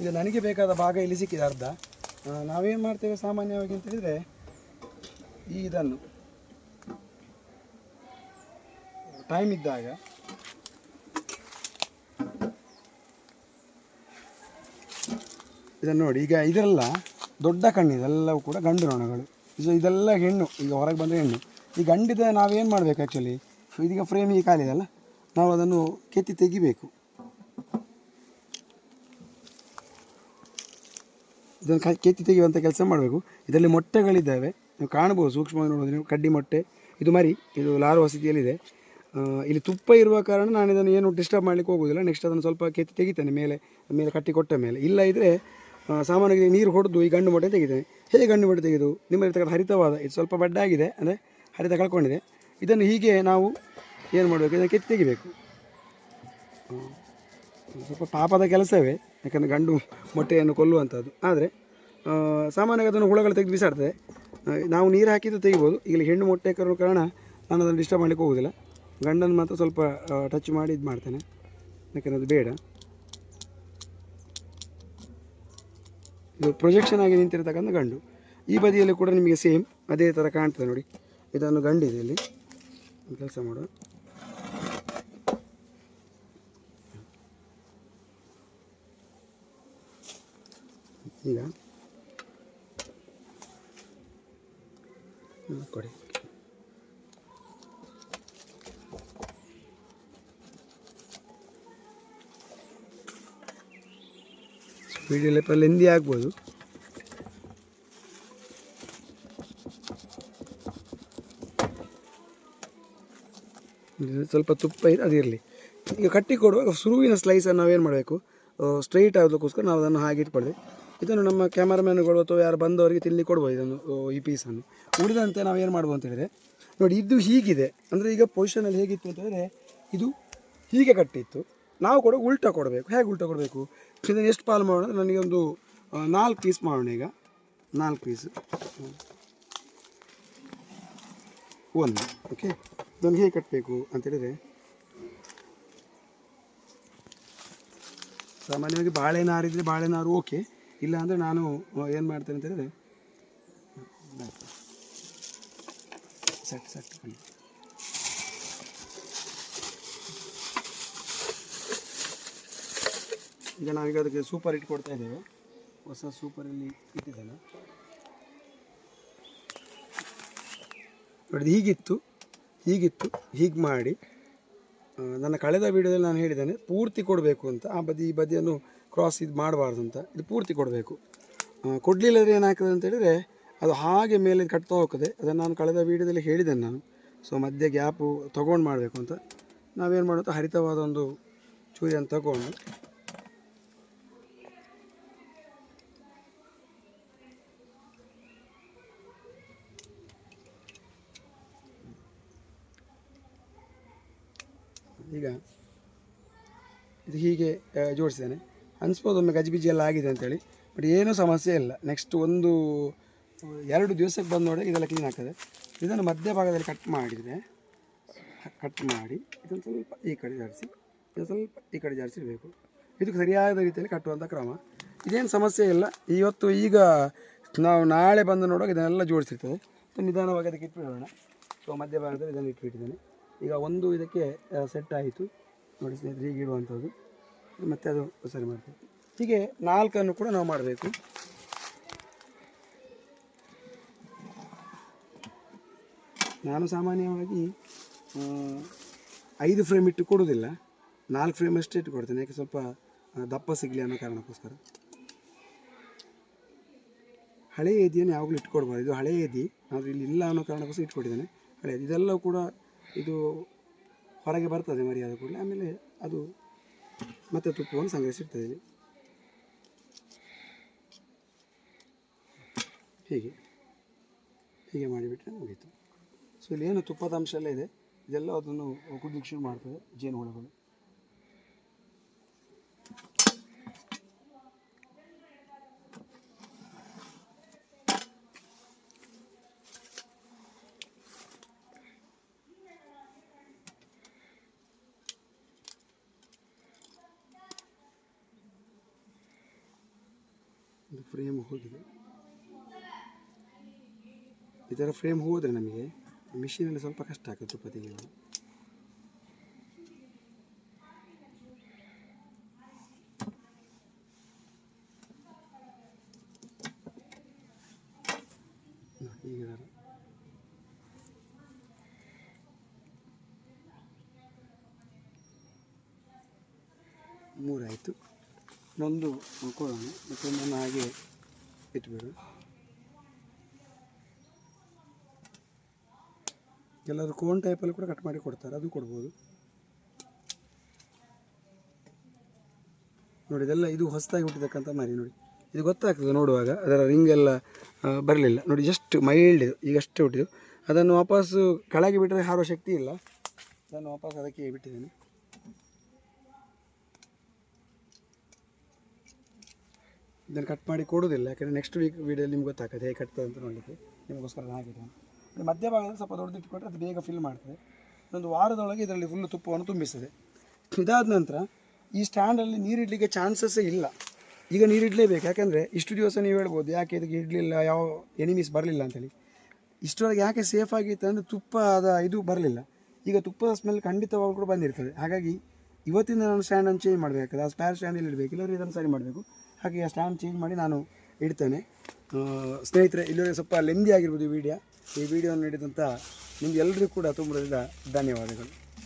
ಈಗ ನನಗೆ ಬೇಕಾದ ಭಾಗ ಇಲ್ಲಿ ಸಿಕ್ಕಿದೆ, ಅರ್ಧ. ನಾವೇನು ಮಾಡ್ತೇವೆ ಸಾಮಾನ್ಯವಾಗಿ ಅಂತ ಹೇಳಿದರೆ, ಈ ಇದನ್ನು. ಟೈಮ್ ಇದ್ದಾಗ. ಇದನ್ನು ನೋಡಿ, ಈಗ ಇದೆಲ್ಲ ದೊಡ್ಡ ಕಣ್ಣು ಇದೆಲ್ಲವೂ ಕೂಡ ಗಂಡು ನೊಣಗಳು. ಇದು ಇದೆಲ್ಲ ಹೆಣ್ಣು, ಈಗ ಹೊರಗೆ ಬಂದರೆ ಹೆಣ್ಣು. ಈ ಗಂಡಿದ ನಾವೇನು ಮಾಡಬೇಕು ಆ್ಯಕ್ಚುಲಿ ಇದೀಗ ಫ್ರೇಮ್ ಈ ಕಾಲಿದೆಲ್ಲ ನಾವು ಅದನ್ನು ಕೆತ್ತಿ ತೆಗಿಬೇಕು. ಇದನ್ನು ಕೆತ್ತಿ ತೆಗೆಯುವಂಥ ಕೆಲಸ ಮಾಡಬೇಕು. ಇದರಲ್ಲಿ ಮೊಟ್ಟೆಗಳಿದ್ದಾವೆ. ನೀವು ಕಾಣ್ಬೋದು ಸೂಕ್ಷ್ಮವಾಗಿ ನೋಡೋದು ನೀವು. ಕಡ್ಡಿ ಮೊಟ್ಟೆ. ಇದು ಮರಿ, ಇದು ಲಾರುವ ಸ್ಥಿತಿಯಲ್ಲಿದೆ. ಇಲ್ಲಿ ತುಪ್ಪ ಇರುವ ಕಾರಣ ನಾನು ಇದನ್ನು ಏನು ಡಿಸ್ಟರ್ಬ್ ಮಾಡಲಿಕ್ಕೆ ಹೋಗೋದಿಲ್ಲ ನೆಕ್ಸ್ಟ್ ಅದನ್ನು ಸ್ವಲ್ಪ ಕೆತ್ತಿ ತೆಗಿತೇನೆ. ಮೇಲೆ ಮೇಲೆ ಕಟ್ಟಿ ಕೊಟ್ಟ ಮೇಲೆ. ಇಲ್ಲ ಇದ್ದರೆ ಸಾಮಾನ್ಯವಾಗಿ ನೀರು ಹೊಡೆದು ಈ ಗಂಡು ಮೊಟ್ಟೆ ತೆಗಿತೇನೆ. ಹೇಗೆ ಗಂಡು ಮೊಟ್ಟೆ ತೆಗೆದು? ನಿಮ್ಮಲ್ಲಿ ಹರಿತವಾದ, ಇದು ಸ್ವಲ್ಪ ಬಡ್ಡಾಗಿದೆ. ಅಂದರೆ ಹರಿತ ಕಳ್ಕೊಂಡಿದೆ. ಇದನ್ನು ಹೀಗೆ ನಾವು ಏನು ಮಾಡಬೇಕು? ಇದನ್ನು ಕೆತ್ತಿ ತೆಗಿಬೇಕು. ಸ್ವಲ್ಪ ಪಾಪದ ಕೆಲಸವೇ, ಯಾಕಂದರೆ ಗಂಡು ಮೊಟ್ಟೆಯನ್ನು ಕೊಲ್ಲುವಂಥದ್ದು ಆದರೆ ಸಾಮಾನ್ಯವಾಗಿ ಅದನ್ನು ಹುಳಗಳು ತೆಗೆದು ಬಿಸಾಡ್ತದೆ. ನಾವು ನೀರು ಹಾಕಿದ್ದು ತೆಗಿಬೋದು. ಇಲ್ಲಿ ಹೆಣ್ಣು ಮೊಟ್ಟೆ ಕರೋ ಕಾರಣ ನಾನು ಅದನ್ನು ಡಿಸ್ಟರ್ಬ್ ಮಾಡಲಿಕ್ಕೆ ಹೋಗೋದಿಲ್ಲ. ಗಂಡನ್ನು ಮಾತ್ರ ಸ್ವಲ್ಪ ಟಚ್ ಮಾಡಿ ಇದು ಮಾಡ್ತೇನೆ. ಯಾಕಂದರೆ ಅದು ಬೇಡ. ಇದು ಪ್ರೊಜೆಕ್ಷನ್ ಆಗಿ ನಿಂತಿರ್ತಕ್ಕಂಥ ಗಂಡು. ಈ ಬದಿಯಲ್ಲಿ ಕೂಡ ನಿಮಗೆ ಸೇಮ್ ಅದೇ ಥರ ಕಾಣ್ತದೆ ನೋಡಿ. ಇದನ್ನು ಗಂಡಿದೆ ಇಲ್ಲಿ. ಕೆಲಸ ಮಾಡುವ ಈಗ ಕೊಡಿ. ಸ್ಪೀಡ್ ಲೆಪ್ಪಲ್ಲಿ ಹಿಂದಿ ಆಗ್ಬೋದು. ಸ್ವಲ್ಪ ತುಪ್ಪ ಇದೆ ಅದಿರಲಿ ಈಗ ಕಟ್ಟಿ ಕೊಡುವಾಗ ಸುರುವಿನ ಸ್ಲೈಸನ್ನು ನಾವೇನು ಮಾಡಬೇಕು? ಸ್ಟ್ರೈಟ್ ಆಗೋದಕ್ಕೋಸ್ಕರ ನಾವು ಅದನ್ನು ಹಾಗೆ ಇಟ್ಕೊಳ್ಳಿ ಇದನ್ನು ನಮ್ಮ ಕ್ಯಾಮರಾಮ್ಯಾನ್ಗಳು ಅಥವಾ ಯಾರು ಬಂದವರಿಗೆ ತಿನ್ಲಿ ಕೊಡ್ಬೋದು ಇದನ್ನು ಈ ಪೀಸನ್ನು ಉಳಿದಂತೆ ಏನು ಮಾಡ್ಬೋದು ಅಂತ ಹೇಳಿದರೆ ನೋಡಿ ಇದು ಹೀಗಿದೆ. ಅಂದರೆ ಈಗ ಪೊಸಿಷನಲ್ಲಿ ಹೇಗಿತ್ತು ಅಂತ ಇದು ಹೀಗೆ ಕಟ್ಟಿತ್ತು. ನಾವು ಕೂಡ ಉಲ್ಟಾ ಕೊಡಬೇಕು. ಹೇಗೆ ಉಲ್ಟಾ ಕೊಡಬೇಕು? ಇದನ್ನು ಎಷ್ಟು ಪಾಲು ಮಾಡೋಣ ಅಂದರೆ ನನಗೆ ಒಂದು ನಾಲ್ಕು ಪೀಸ್ ಮಾಡೋಣ ಈಗ. ನಾಲ್ಕು ಪೀಸ್ ಒಂದು ಓಕೆ ಇದನ್ನು ಹೇಗೆ ಕಟ್ಟಬೇಕು ಅಂತ ಹೇಳಿದರೆ, ಸಾಮಾನ್ಯವಾಗಿ ಬಾಳೆ ಬಾಳೆನಾರು ಓಕೆ ಇಲ್ಲ ಅಂದರೆ ನಾನು ಏನು ಮಾಡ್ತೇನೆ ಅಂತ ಹೇಳಿದರೆ, ಸಟ್ ಸಟ್. ಈಗ ನಾವೀಗ ಅದಕ್ಕೆ ಸೂಪರ್ ಇಟ್ಟು ಕೊಡ್ತಾ ಇದ್ದೇವೆ. ಹೊಸ ಸೂಪರಲ್ಲಿ ಇಟ್ಟಿದ್ದೇನೆ. ನೋಡಿ ಹೀಗಿತ್ತು. ಹೀಗಿತ್ತು, ಹೀಗೆ ಮಾಡಿ ನನ್ನ ಕಳೆದ ವೀಡಿಯೋದಲ್ಲಿ ನಾನು ಹೇಳಿದ್ದೇನೆ, ಪೂರ್ತಿ ಕೊಡಬೇಕು ಅಂತ. ಆ ಬದಿ, ಈ ಬದಿಯನ್ನು ಕ್ರಾಸ್ ಇದು ಮಾಡಬಾರ್ದು ಅಂತ. ಇದು ಪೂರ್ತಿ ಕೊಡಬೇಕು. ಕೊಡಲಿಲ್ಲದ್ರೆ ಏನಾಗ್ತದೆ ಅಂತ ಹೇಳಿದರೆ, ಅದು ಹಾಗೆ ಮೇಲೆ ಕಟ್ತಾ ಹೋಗ್ತದೆ. ಅದನ್ನು ನಾನು ಕಳೆದ ವೀಡಿಯೋದಲ್ಲಿ ಹೇಳಿದ್ದೇನೆ ನಾನು. ಸೊ ಮಧ್ಯೆ ಗ್ಯಾಪು ತೊಗೊಂಡು ಮಾಡಬೇಕು ಅಂತ. ನಾವೇನು ಮಾಡೋದು ಹರಿತವಾದ ಒಂದು ಚೂರಿಯನ್ನು ತಗೊಂಡು ಈಗ ಇದು ಹೀಗೆ ಜೋಡಿಸಿದ್ದೇನೆ. ಅನಿಸ್ಬೋದು ಒಮ್ಮೆ ಗಜಿಬಿಜಿ ಎಲ್ಲ ಆಗಿದೆ ಅಂತೇಳಿ. ಬಟ್ ಏನೂ ಸಮಸ್ಯೆ ಇಲ್ಲ. ನೆಕ್ಸ್ಟ್ ಒಂದು, ಎರಡು ದಿವಸಕ್ಕೆ ಬಂದು ನೋಡಿ ಇದೆಲ್ಲ ಕ್ಲೀನ್ ಆಗ್ತದೆ. ಇದನ್ನು ಮಧ್ಯಭಾಗದಲ್ಲಿ ಕಟ್ ಮಾಡಿದರೆ ಕಟ್ ಮಾಡಿ, ಇದನ್ನು ಸ್ವಲ್ಪ ಈ ಕಡೆ ಜಾರಿಸಿ ಇದು ಸ್ವಲ್ಪ ಈ ಕಡೆ ಜಾರಿಸಿರಬೇಕು. ಇದು ಸರಿಯಾದ ರೀತಿಯಲ್ಲಿ ಕಟ್ಟುವಂಥ ಕ್ರಮ. ಇದೇನು ಸಮಸ್ಯೆ ಇಲ್ಲ. ಇವತ್ತು ಈಗ ನಾವು ನಾಳೆ ಬಂದು ನೋಡುವಾಗ ಇದನ್ನೆಲ್ಲ ಜೋಡಿಸಿರ್ತದೆ. ನಿಧಾನವಾಗಿ ಅದಕ್ಕೆ ಇಟ್ಬಿಡೋಣ. ಸೊ ಮಧ್ಯಭಾಗದಲ್ಲಿ ಇದನ್ನು ಇಟ್ಬಿಟ್ಟಿದ್ದೇನೆ. ಈಗ ಒಂದು ಇದಕ್ಕೆ ಸೆಟ್ ಆಯಿತು. ನೋಡಿ ಸ್ನೇಹಿತರೆ, ಹೀಗೆ ಮತ್ತು ಅದು ಸರಿ ಮಾಡ್ತೀವಿ. ಹೀಗೆ ನಾಲ್ಕನ್ನು ಕೂಡ ನಾವು ಮಾಡಬೇಕು. ನಾನು ಸಾಮಾನ್ಯವಾಗಿ ಐದು ಫ್ರೇಮ್ ಇಟ್ಟು ಕೊಡೋದಿಲ್ಲ ನಾಲ್ಕು ಫ್ರೇಮ್ ಅಷ್ಟೇ ಇಟ್ಟು ಕೊಡ್ತೇನೆ. ಯಾಕೆ ಸ್ವಲ್ಪ ದಪ್ಪ ಸಿಗಲಿ ಅನ್ನೋ ಕಾರಣಕ್ಕೋಸ್ಕರ. ಹಳೆಯ ಎದಿಯನ್ನು ಯಾವಾಗಲೂ ಇಟ್ಕೊಡ್ಬಾರ್ದು. ಇದು ಹಳೆಯ ಎದಿ. ಆದರೆ ಇಲ್ಲಿ ಇಲ್ಲ ಅನ್ನೋ ಕಾರಣಕ್ಕೋಸ್ಕರ ಇಟ್ಕೊಟ್ಟಿದ್ದೇನೆ ಹಳೆ ಏದಿ ಇದೆಲ್ಲವೂ ಕೂಡ ಇದು ಹೊರಗೆ ಬರ್ತದೆ ಮರಿಯಾದ ಕೂಡಲೇ. ಆಮೇಲೆ ಅದು ಮತ್ತೆ ತುಪ್ಪವನ್ನು ಸಂಗ್ರಹಿಸಿರ್ತದೆ ಇಲ್ಲಿ. ಹೀಗೆ. ಹೀಗೆ ಮಾಡಿಬಿಟ್ರೆ ಮುಗೀತು. ಸೊ ಇಲ್ಲಿ ಏನು ತುಪ್ಪದ ಅಂಶ ಎಲ್ಲ ಇದೆ. ಇದೆಲ್ಲ ಅದನ್ನು ಕುದಿಲಿಕ್ಕೆ ಶುರು ಮಾಡ್ತದೆ. ಜೇನುಹುಳಗಳು ಇದು ಫ್ರೇಮ್ ಹೋಗಿದೆ ಈ ಥರ ಫ್ರೇಮ್ ಹೋದರೆ ನಮಗೆ ಮಿಷಿನಲ್ಲಿ ಸ್ವಲ್ಪ ಕಷ್ಟ ಆಗುತ್ತೆ ತುಪ್ಪ ತೆಗೆಯೋದು ಈಗ. ಮೂರಾಯಿತು ಇನ್ನೊಂದು ಕೊಡೋಣ ಮತ್ತೊಂದನ್ನು ಹಾಗೆ ಇಟ್ಬಿಡು. ಎಲ್ಲರೂ ಕೋನ್ ಟೈಪಲ್ಲಿ ಕೂಡ ಕಟ್ ಮಾಡಿ ಕೊಡ್ತಾರೆ. ಅದು ಕೊಡ್ಬೋದು. ನೋಡಿ, ಇದೆಲ್ಲ ಇದು ಹೊಸದಾಗಿ ಹುಟ್ಟಿದಕ್ಕಂಥ ಮರಿ ನೋಡಿ. ಇದು ಗೊತ್ತಾಗ್ತದೆ ನೋಡುವಾಗ. ಅದರ ರಿಂಗ್ ಎಲ್ಲ ಬರಲಿಲ್ಲ. ನೋಡಿ ಜಸ್ಟ್ ಮೈಲ್ಡ್ ಇದು. ಈಗ ಅಷ್ಟೇ ಹುಟ್ಟಿದ್ದು. ಅದನ್ನು ವಾಪಸ್ಸು ಕೆಳಗೆ ಬಿಟ್ಟರೆ ಹಾರೋ ಶಕ್ತಿ ಇಲ್ಲ. ಅದನ್ನು ವಾಪಸ್ ಅದಕ್ಕೆ ಬಿಟ್ಟಿದ್ದೇನೆ. ಇದನ್ನು ಕಟ್ ಮಾಡಿ ಕೊಡೋದಿಲ್ಲ ಯಾಕಂದರೆ ನೆಕ್ಸ್ಟ್ ವೀಕ್ ವೀಡಿಯೋಲಿ ನಿಮ್ಗೆ ಗೊತ್ತಾಗ್ತದೆ ಹೇಗೆ ಕಟ್ತದೆ ಅಂತ ನೋಡಲಿಕ್ಕೆ. ನಿಮಗೋಸ್ಕರ ಹಾಕಿದ್ದೇನೆ ಇದು ಮಧ್ಯಭಾಗದಲ್ಲಿ ಸ್ವಲ್ಪ ದೊಡ್ಡದಿಟ್ಟುಕೊಂಡ್ರೆ ಅದು ಬೇಗ ಫಿಲ್ ಮಾಡ್ತದೆ. ಒಂದು ವಾರದೊಳಗೆ ಇದರಲ್ಲಿ ಫುಲ್ಲು ತುಪ್ಪವನ್ನು ತುಂಬಿಸ್ತದೆ. ಇದಾದ ನಂತರ ಈ ಸ್ಟ್ಯಾಂಡಲ್ಲಿ ನೀರಿಡಲಿಕ್ಕೆ ಚಾನ್ಸಸ್ಸೇ ಇಲ್ಲ. ಈಗ ನೀರಿಡಲೇಬೇಕು ಯಾಕೆಂದರೆ ಇಷ್ಟು ದಿವಸ ನೀವು ಹೇಳ್ಬೋದು, ಯಾಕೆ ಇದಕ್ಕೆ ಇಡಲಿಲ್ಲ, ಯಾವ ಎನಿಮೀಸ್ ಬರಲಿಲ್ಲ ಅಂತೇಳಿ. ಇಷ್ಟರೊಳಗೆ ಯಾಕೆ ಸೇಫ್ ಆಗಿತ್ತು ಅಂದರೆ ತುಪ್ಪದ ಇದು ಬರಲಿಲ್ಲ. ಈಗ ತುಪ್ಪದ ಸ್ಮೆಲ್ ಖಂಡಿತವಾಗ್ಲೂ ಕೂಡ ಬಂದಿರ್ತದೆ. ಹಾಗಾಗಿ ಇವತ್ತಿಂದ ನಾನು ಸ್ಟ್ಯಾಂಡನ್ನು ಚೇಂಜ್ ಮಾಡಬೇಕಾದ್ರೆ ಆ ಸ್ಪ್ಯಾರ್ ಸ್ಟ್ಯಾಂಡಲ್ಲಿ ಇಡಬೇಕು? ಇಲ್ಲದ್ರೆ ಇದನ್ನು ಸರಿ ಮಾಡಬೇಕು. ಹಾಗೆ ಆ ಸ್ಟ್ಯಾಂಡ್ ಚೇಂಜ್ ಮಾಡಿ ನಾನು ಇಡ್ತೇನೆ. ಸ್ನೇಹಿತರೆ, ಇಲ್ಲಿವರೆಗೆ ಸ್ವಲ್ಪ ಲೆಂದಿ ಆಗಿರ್ಬೋದು ಈ ವಿಡಿಯೋ ಈ ವಿಡಿಯೋವನ್ನು ನೀಡಿದಂಥ ನಿಮ್ಗೆ ಎಲ್ಲರಿಗೂ ಕೂಡ ತುಂಬ ಧನ್ಯವಾದಗಳು.